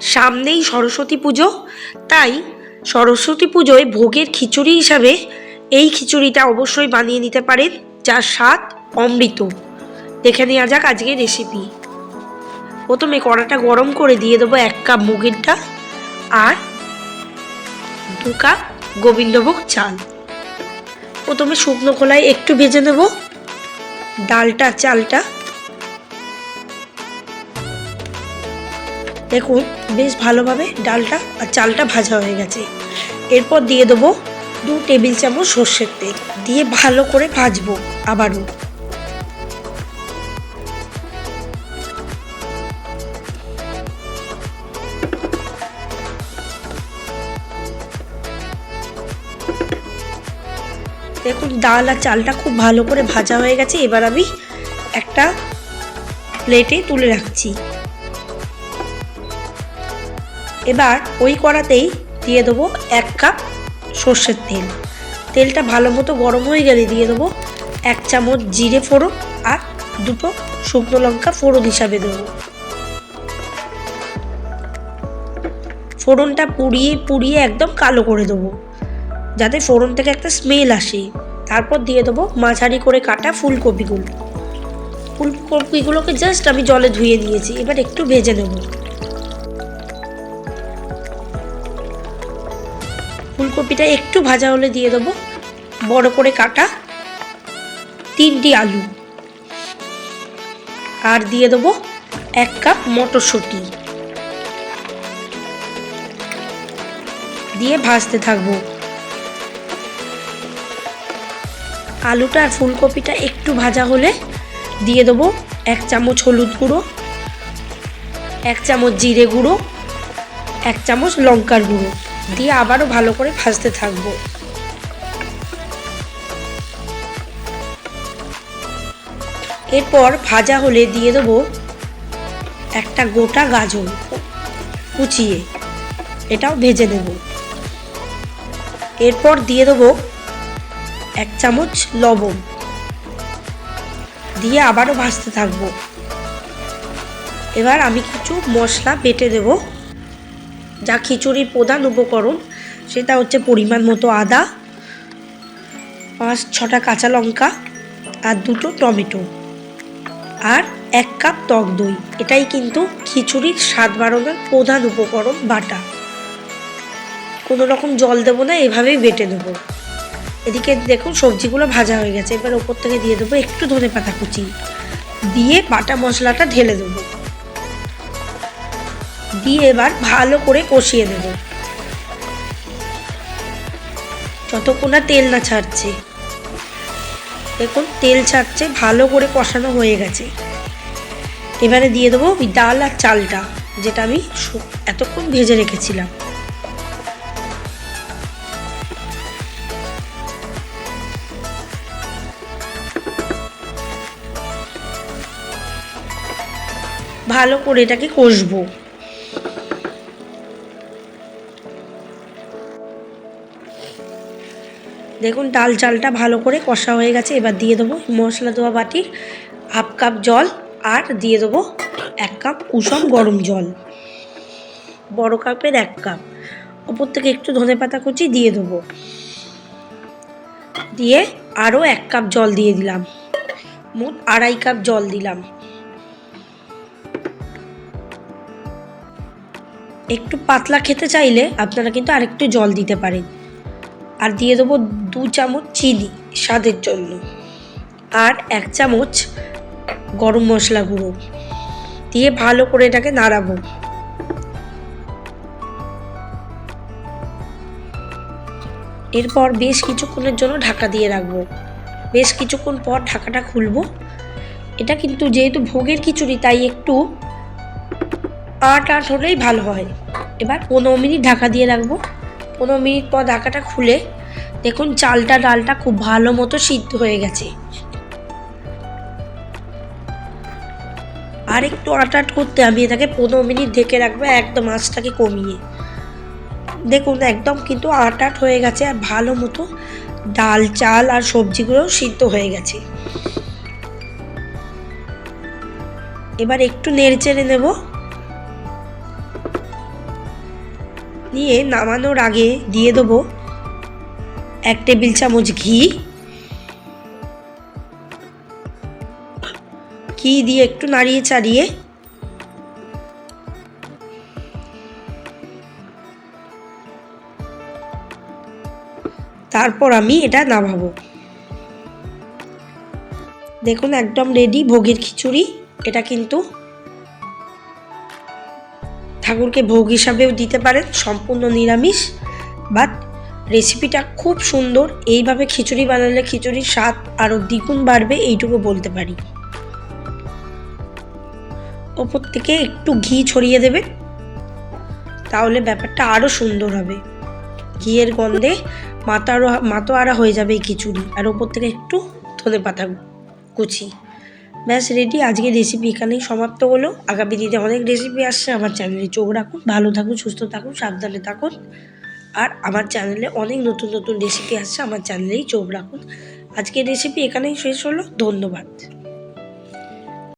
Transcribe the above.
সামনেই সরস্বতী পুজো। তাই সরস্বতী পুজোয় ভোগের খিচুড়ি হিসাবে এই খিচুড়িটা অবশ্যই বানিয়ে নিতে পারেন, যার স্বাদ অমৃত। দেখে নেওয়া যাক আজকের রেসিপি প্রথমে কড়াটা গরম করে দিয়ে দেবো এক কাপ মুগের ডাল আর দু কাপ গোবিন্দভোগ চাল। প্রথমে শুকনো খোলায় একটু ভেজে নেব। ডালটা, চালটা। দেখুন বেশ ভালোভাবে ডালটা আর চালটা ভাজা হয়ে গেছে। এরপর দিয়ে দেবো দু টেবিল চামচ সর্ষের তেল। দিয়ে ভালো করে ভাজবো আবারও। দেখুন, ডাল আর চালটা খুব ভালো করে ভাজা হয়ে গেছে। এবার আমি একটা প্লেটে তুলে রাখছি। এবার ওই কড়াতেই দিয়ে দেবো এক কাপ সর্ষের তেল। তেলটা ভালো মতো গরম হয়ে গেলে দিয়ে দেবো এক চামচ জিরে ফোড়ন আর দুটো শুকনো লঙ্কা ফোড়ন হিসাবে দেবো। ফোড়নটা পুড়িয়ে পুড়িয়ে একদম কালো করে দেবো, যাতে ফোড়ন থেকে একটা স্মেল আসে। তারপর দিয়ে দেবো মাঝারি করে কাটা ফুলকপিগুলো। ফুলকপিগুলোকে জাস্ট আমি জলে ধুয়ে নিয়েছি এবার একটু ভেজে নেব। ফুলকপিটা একটু ভাজা হলে দিয়ে দেবো। বড় করে কাটা তিনটি আলু। আর দিয়ে দেবো এক কাপ মটরশুঁটি। দিয়ে ভাজতে থাকব। আলুটা আর ফুলকপিটা একটু ভাজা হলে দিয়ে দেবো এক চামচ হলুদ গুঁড়ো, এক চামচ জিরে গুঁড়ো, এক চামচ লঙ্কার গুঁড়ো। দিয়ে আবারও ভালো করে ভাজতে থাকব। এরপর ভাজা হলে দিয়ে দেবো একটা গোটা গাজর কুচিয়ে, এটাও ভেজে দেব এরপর দিয়ে দেবো এক চামচ লবণ, দিয়ে আবারও ভাজতে থাকব। এবার আমি কিছু মশলা বেটে দেব। যা খিচুড়ির প্রধান উপকরণ, সেটা হচ্ছে পরিমাণ মতো আদা, পাঁচ, ছটা কাঁচা লঙ্কা আর দুটো টমেটো আর এক কাপ টক দই। এটাই কিন্তু খিচুড়ির স্বাদ বাড়ানোর প্রধান উপকরণ বাটা। কোনো রকম জল দেবো না, এভাবেই বেটে দেবো এদিকে দেখুন, সবজিগুলো ভাজা হয়ে গেছে। এবার ওপর থেকে দিয়ে দেবো একটু ধনে পাতা কুচি। দিয়ে বাটা মশলাটা ঢেলে দেবো। দিয়ে এবার ভালো করে কষিয়ে দেব যতক্ষণ না তেল না ছাড়ছে। দেখুন, তেল ছাড়ছে, ভালো করে কষানো হয়ে গেছে। এবারে দিয়ে দেবো ওই ডাল আর চালটা, যেটা আমি এতক্ষণ ভেজে রেখেছিলাম। ভালো করে এটাকে কষবো। দেখুন, ডাল চালটা ভালো করে কষা হয়ে গেছে। এবার দিয়ে দেবো মশলা দেওয়া বাটির হাফ কাপ জল আর দিয়ে দেবো এক কাপ কুসুম গরম জল। বড় কাপের এক কাপ ওপর থেকে একটু ধনে পাতা কুচি দিয়ে দেবো। দিয়ে আরও এক কাপ জল দিয়ে দিলাম। মোট আড়াই কাপ জল দিলাম। একটু পাতলা খেতে চাইলে আপনারা কিন্তু আরেকটু জল দিতে পারেন। আর দিয়ে দেবো দু চামচ চিনি স্বাদের জন্য। আর এক চামচ গরম মশলা গুঁড়ো। দিয়ে ভালো করে এটাকে নাড়াবো। এরপর বেশ কিছুক্ষণের জন্য ঢাকা দিয়ে রাখব। বেশ কিছুক্ষণ পর ঢাকাটা খুলবো। এটা কিন্তু যেহেতু ভোগের খিচুড়ি, তাই একটু আট আট হলেই ভালো হয়। এবার পনেরো মিনিট ঢাকা দিয়ে রাখব। পনেরো মিনিট পর ঢাকাটা খুলে দেখুন চালটা, ডালটা খুব ভালো মতো সিদ্ধ হয়ে গেছে। আর একটু আট আট করতে আমি এটাকে পনেরো মিনিট ঢেকে রাখব, একদম আঁচটাকে কমিয়ে। দেখুন একদম কিন্তু আট আট হয়ে গেছে আর ভালো মতো ডাল, চাল আর সবজিগুলো সিদ্ধ হয়ে গেছে। এবার একটু নেড়ে চেড়ে নেব। নিয়ে নামানোর আগে দিয়ে দেবো এক টেবিল চামচ ঘি। ঘি দিয়ে একটু নাড়িয়ে চাড়িয়ে তারপর আমি এটা নামাবো। দেখুন একদম রেডি ভোগের খিচুড়ি, এটা কিন্তু ঠাকুরকে ভোগ হিসাবেও দিতে পারেন, সম্পূর্ণ নিরামিষ বাট রেসিপিটা খুব সুন্দর। এইভাবে খিচুড়ি বানালে খিচুড়ির স্বাদ আরও দ্বিগুণ বাড়বে, এইটুকু বলতে পারি। ওপর থেকে একটু ঘি ছড়িয়ে দেবে তাহলে ব্যাপারটা আরও সুন্দর হবে। ঘিয়ের গন্ধে মাতারো মাতোয়ারা হয়ে যাবে এই খিচুড়ি, আর ওপর থেকে একটু ধনে পাতা কুচি। ব্যাস রেডি আজকে রেসিপি এখানেই সমাপ্ত হলো। আগামী দিনে অনেক রেসিপি আসছে। আমার চ্যানেলে চোখ রাখুন, ভালো থাকুন, সুস্থ থাকুন, সাবধানে থাকুন। আর আমার চ্যানেলে অনেক নতুন নতুন রেসিপি আসছে, আমার চ্যানেলেই চোখ রাখুন। আজকের রেসিপি এখানেই শেষ হলো। ধন্যবাদ।